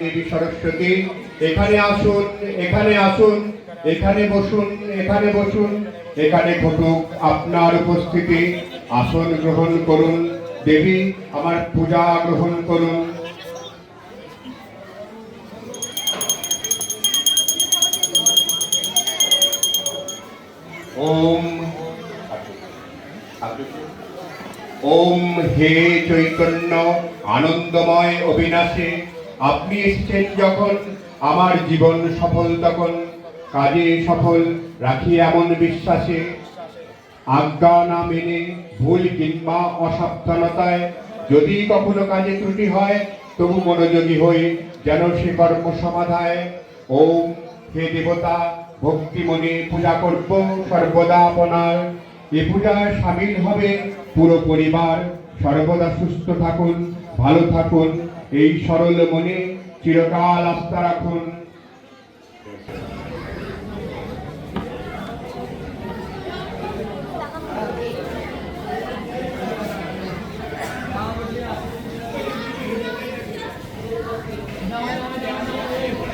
দেবী সরস্বতী, এখানে আসুন এখানে আসুন, এখানে বসুন এখানে বসুন, এখানে ঘটুক আপনার উপস্থিতি। আসন গ্রহণ করুন, দেবী আমার পূজা গ্রহণ করুন। ওম ওম হে চৈতন্য আনন্দময় অবিনাশে আপনি এসেছেন যখন আমার জীবন সফল তখন, কাজে সফল রাখি এমন বিশ্বাসে। আজ্ঞা না মেনে ভুল কিংবা অসাবধানতায় যদি কখনো কাজে ত্রুটি হয়, তবু মনোযোগী হই যেন সে কর্ম সমাধায়। ওম হে দেবতা, ভক্তি মনে পূজা করব সর্বদা আপনার। এ পূজায় সামিল হবে পুরো পরিবার। সর্বদা সুস্থ থাকুন, ভালো থাকুন এই সরল মনে চিরকাল আস্থা রাখুন।